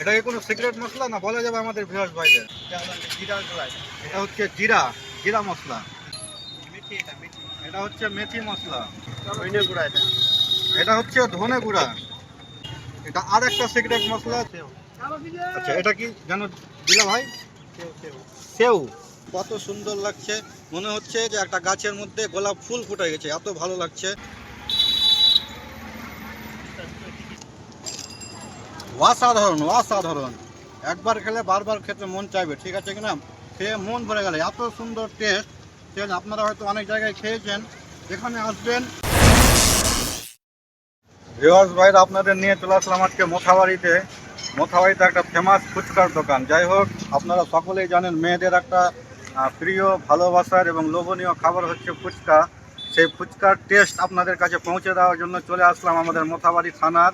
এটা কি কোনো সিক্রেট মশলা না বলা যাবে আমাদের ভাইদের। জিরার গোড়ায় এটা হচ্ছে জিরা জিরা মশলা। এটা হচ্ছে মেথি মশলা। এটা। হচ্ছে ধনে গুঁড়া। এটা আর একটা সিক্রেট মশলা। আচ্ছা এটা কি জানো দিলা ভাই? সেও। কত সুন্দর লাগছে। মনে হচ্ছে যে একটা গাছের মধ্যে গোলাপ ফুল ফুটে গেছে। এত ভালো লাগছে। অসাধারণ অসাধারণ। একবার খেলে বারবার খেতে মন চাইবে, ঠিক আছে কিনা? খেয়ে মন ভরে গেলে। এত সুন্দর টেস্ট টেস্ট আপনারা হয়তো অনেক জায়গায় খেয়েছেন এখানে আসবেন। ভিওয়ার্স ভাইরা, আপনাদের নিয়ে চলে আসলাম আজকে মোথাবাড়িতে। মোথাবাড়িতে একটা ফেমাস ফুচকার দোকান। যাই হোক, আপনারা সকলেই জানেন মেয়েদের একটা প্রিয়, ভালোবাসার এবং লোভনীয় খাবার হচ্ছে ফুচকা। সেই ফুচকার টেস্ট আপনাদের কাছে পৌঁছে দেওয়ার জন্য চলে আসলাম আমাদের মোথাবাড়ি থানার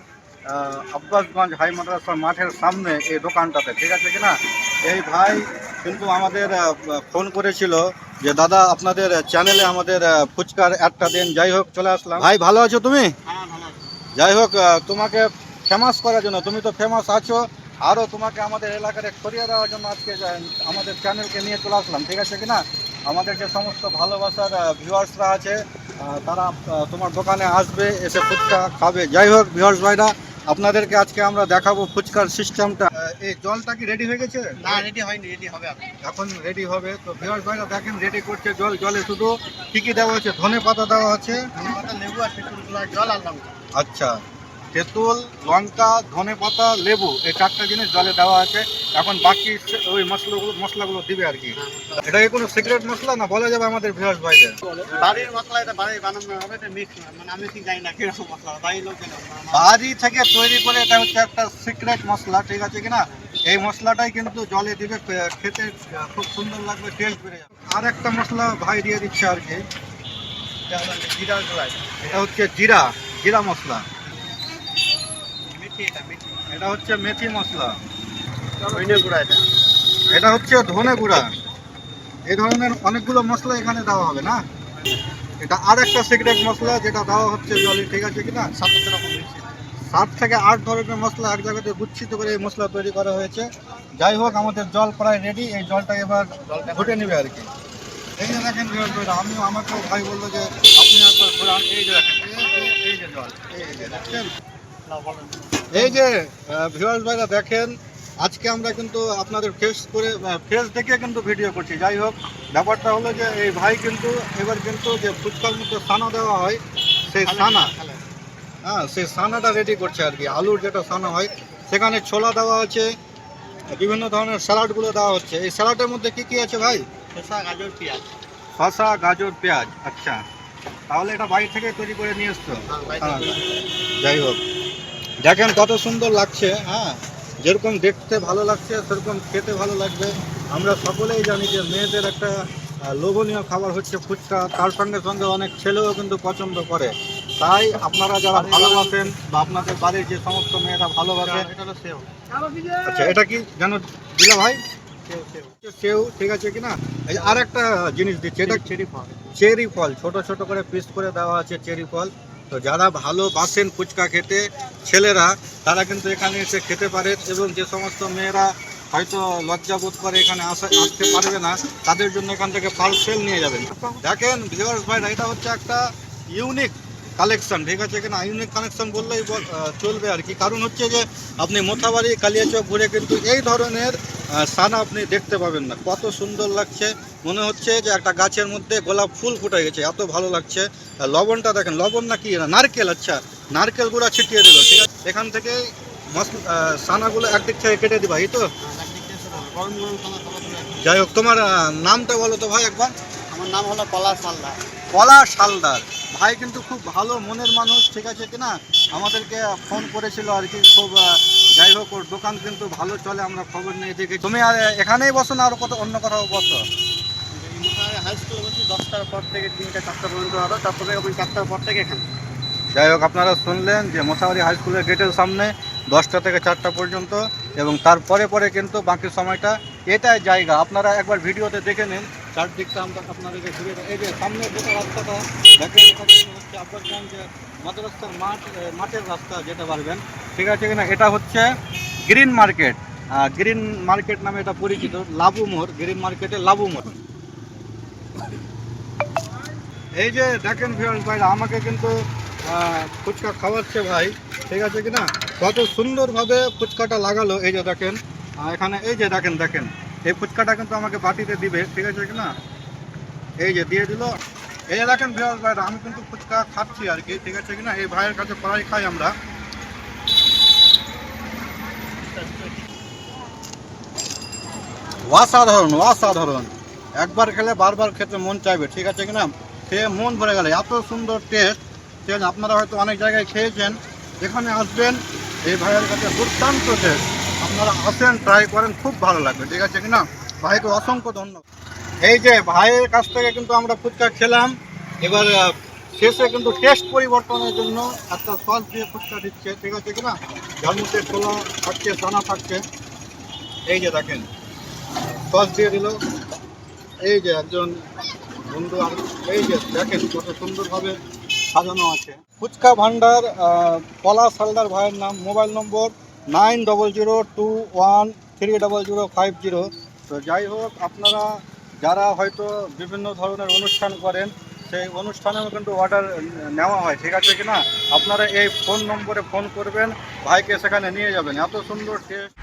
আব্বাসগঞ্জ হাই মাদ্রাসা মাঠের সামনে এই দোকানটাতে ঠিক আছে কিনা? এই ভাই কিন্তু আমাদের ফোন করেছিল যে দাদা আপনাদের চ্যানেলে আমাদের ফুচকার একটা দিন। যাই হোক চলে আসলাম। ভাই ভালো আছো তুমি? হ্যাঁ যাই হোক তোমাকে ফেমাস করার জন্য তুমি তো ফেমাস আছো আরও তোমাকে আমাদের এলাকার ছড়িয়ে দেওয়ার জন্য আজকে আমাদের চ্যানেলকে নিয়ে চলে আসলাম ঠিক আছে কিনা? আমাদের যে সমস্ত ভালোবাসার ভিউয়ার্সরা আছে তারা তোমার দোকানে আসবে এসে ফুচকা খাবে। যাই হোক ভিউয়ার্স ভাইরা আপনাদেরকে আজকে আমরা দেখাবো ফুচকার সিস্টেমটা। এই জলটা কি রেডি হয়ে গেছে? না রেডি হয়নি রেডি হবে এখন। রেডি হবে। তো ভিউয়ার্স ভাইরা দেখেন রেডি করছে জল। জলে শুধু কি কি দেওয়া হচ্ছে ধনে পাতা দেওয়া আছে। ধনে পাতা লেবু আর জল আর আচ্ছা। তেঁতুল লঙ্কা ধনে পাতা লেবু এই চারটা জিনিস জলে দেওয়া আছে। এখন বাকি ওই মশলাগুলো মশলাগুলো দিবে আর কি। এটা কি কোনো সিক্রেট মশলা না বলা যাবে আমাদের ভিউয়ার্স ভাইদের? বাড়ির মশলা এটা বাড়ির বানানো হবে এটা মিক্স মানে আমি ঠিক জানি না কীরকম মশলা বাড়ির লোক বাড়ি থেকে তৈরি করে এটা হচ্ছে একটা সিক্রেট মশলা ঠিক আছে কিনা? এই মশলাটাই কিন্তু জলে দিবে খেতে খুব সুন্দর লাগবে টেস্ট বেড়ে যাবে। আর একটা মশলা ভাই দিয়ে দিচ্ছে আর কি। গোড়ায় এটা হচ্ছে জিরা জিরা মশলা। এটা হচ্ছে মেথি মশলা। ধনে গুঁড়া এটা। এটা হচ্ছে ধনে গুঁড়া। এই ধরনের অনেকগুলো মশলা এখানে দেওয়া হবে না? এটা আর একটা সিক্রেট মশলা যেটা দেওয়া হচ্ছে জলে ঠিক আছে কিনা? রকম সাত থেকে আট ধরনের মশলা এক জায়গাতে গুচ্ছিত করে এই মশলা তৈরি করা হয়েছে। যাই হোক আমাদের জল প্রায় রেডি এই জলটা এবার ঘুটে নেবে আর কি। এই যে দেখেন আমিও আমাকেও ভাই বলল যে আপনি একবার ঘোরান। এই যে দেখেন এই- যে জল। এই যে দেখছেন এই যে ভিউয়ার্স ভাইরা দেখেন আজকে আমরা কিন্তু আপনাদের ফেস করে ফেস দেখে কিন্তু ভিডিও করছি। যাই হোক ব্যাপারটা হলো যে এই ভাই কিন্তু এবার কিন্তু যে ফুচকার মধ্যে সানা দেওয়া হয় সেই সানা হ্যাঁ সেই সানাটা রেডি করছে আর কি। আলুর যেটা সানা হয় সেখানে ছোলা দেওয়া আছে বিভিন্ন ধরনের স্যালাডগুলো দেওয়া হচ্ছে। এই স্যালাডের মধ্যে কি কি আছে ভাই? শসা গাজর পেঁয়াজ। শসা গাজর পেঁয়াজ। আচ্ছা। তাহলে এটা বাড়ি থেকে তৈরি করে নিয়ে এসছো? হ্যাঁ, হ্যাঁ। যাই হোক। দেখেন কত সুন্দর লাগছে হ্যাঁ? যেরকম দেখতে ভালো লাগছে সেরকম খেতে ভালো লাগবে। আমরা সকলেই জানি যে মেয়েদের একটা লোভনীয় খাবার হচ্ছে ফুচকা। তার সঙ্গে সঙ্গে অনেক ছেলেও কিন্তু পছন্দ করে। তাই আপনারা যারা ভালোবাসেন বা আপনাদের বাড়ির যে সমস্ত মেয়েরা ভালোবাসেন সেও। আচ্ছা এটা কি জানো দিলা ভাই? সেও ঠিক আছে কিনা? এই আর একটা জিনিস দিচ্ছে এটা চেরি ফল। চেরি ফল ছোট ছোট করে পিস করে দেওয়া আছে চেরি ফল। তো যারা ভালোবাসেন ফুচকা খেতে, ছেলেরা, তারা কিন্তু এখানে এসে খেতে পারে এবং যে সমস্ত মেয়েরা হয়তো লজ্জা বোধ করে এখানে আসা, আসতে পারবে না, তাদের জন্য এখান থেকে পার্সেল নিয়ে যাবেন। দেখেন, ভিউয়ার্স ভাই এটা হচ্ছে একটা ইউনিক কালেকশন, ঠিক আছে? কিনা ইউনিক কালেকশন বললেই বল- চলবে আর কি। কারণ হচ্ছে যে, আপনি মোথাবাড়ি, কালিয়াচক ঘুরে কিন্তু এই ধরনের সানা আপনি দেখতে পাবেন না। কত সুন্দর লাগছে। মনে হচ্ছে যে একটা গাছের মধ্যে গোলাপ ফুল ফুটে গেছে। এত ভালো লাগছে। লবণটা দেখেন, লবণ না কি নারকেল আচ্ছা। নারকেল গুঁড়া ছিটিয়ে দিল, ঠিক আছে? এখান থেকে সানাগুলো একদিক থেকে কেটে দিবা, এই তো। যাই হোক, তোমার নামটা বলো তো ভাই একবার। আমার নাম হলো পলাশ মালদা পলা শালদার ভাই কিন্তু খুব ভালো মনের মানুষ, ঠিক আছে কিনা? আমাদেরকে ফোন করেছিল আর কি, খুব যাই হোক, ওর দোকান কিন্তু ভালো চলে, আমরা খবর নিয়ে দেখি। তুমি আর এখানেই বসো না, আর কত, অন্য কোথাও বসো। হাই দশটার পর থেকে পর্যন্ত ওই চারটার পর থেকে যাই হোক, আপনারা শুনলেন যে মোথাবাড়ি হাই স্কুলের গেটের সামনে দশটা থেকে চারটা পর্যন্ত, এবং তারপরে পরে কিন্তু বাকি সময়টা, এটাই জায়গা। আপনারা একবার ভিডিওতে দেখে নিন চারদিকটা আমরা আপনাদেরকে ঘুরে এই যে সামনে যেটা রাস্তাটা, দেখেন হচ্ছে আব্বাসগঞ্জ মাদ্রাসার মাঠ মাঠের রাস্তা যেটা পারবেন ঠিক আছে কিনা? এটা হচ্ছে গ্রিন মার্কেট। গ্রিন মার্কেট নামে এটা পরিচিত, লাবু মোড়, গ্রিন মার্কেটে লাবু মোড়। এই যে দেখেন ভিউয়ার্স ভাই আমাকে কিন্তু ফুচকা খাওয়াচ্ছে ভাই। ঠিক আছে কি না কত সুন্দরভাবে ফুচকাটা লাগালো। এই যে দেখেন এখানে, এই যে দেখেন দেখেন। এই ফুচকাটা কিন্তু আমাকে বাটিতে দিবে, ঠিক আছে কি না এই যে দিয়ে দিল। এই যে দেখেন ভিউয়ার্স ভাই আমি কিন্তু ফুচকা খাচ্ছি আর কি, ঠিক আছে কি না এই ভাইয়ের কাছে প্রায় খাই আমরা। অসাধারণ অসাধারণ। একবার খেলে বারবার খেতে মন চাইবে, ঠিক আছে কিনা? খেয়ে মন ভরে গেলে, এত সুন্দর টেস্ট টেস্ট আপনারা হয়তো অনেক জায়গায় খেয়েছেন এখানে আসবেন, এই ভাইয়ের কাছে দুর্দান্ত টেস্ট আপনারা আসেন ট্রাই করেন, খুব ভালো লাগবে, ঠিক আছে কিনা? ভাইকে অসংখ্য ধন্যবাদ। এই যে, ভাইয়ের কাছ থেকে কিন্তু আমরা ফুচকা খেলাম। এবার শেষে কিন্তু টেস্ট পরিবর্তনের জন্য একটা সস দিয়ে ফুচকা দিচ্ছে, ঠিক আছে কিনা? যার ছোলা থাকছে দানা থাকছে। এই যে দেখেন সস দিয়ে দিল। এই যে একজন বন্ধু এই যে দেখেন কত সুন্দরভাবে সাজানো আছে। ফুচকা ভান্ডার পলাশ হালদার ভাইয়ের নাম, mobile number nine double zero two one three double zero five zero. তো যাই হোক, আপনারা যারা হয়তো বিভিন্ন ধরনের অনুষ্ঠান করেন, সেই অনুষ্ঠানেও কিন্তু অর্ডার নেওয়া হয়, ঠিক আছে কি না আপনারা এই ফোন নম্বরে ফোন করবেন, ভাইকে সেখানে নিয়ে যাবেন। এত সুন্দর টেস্ট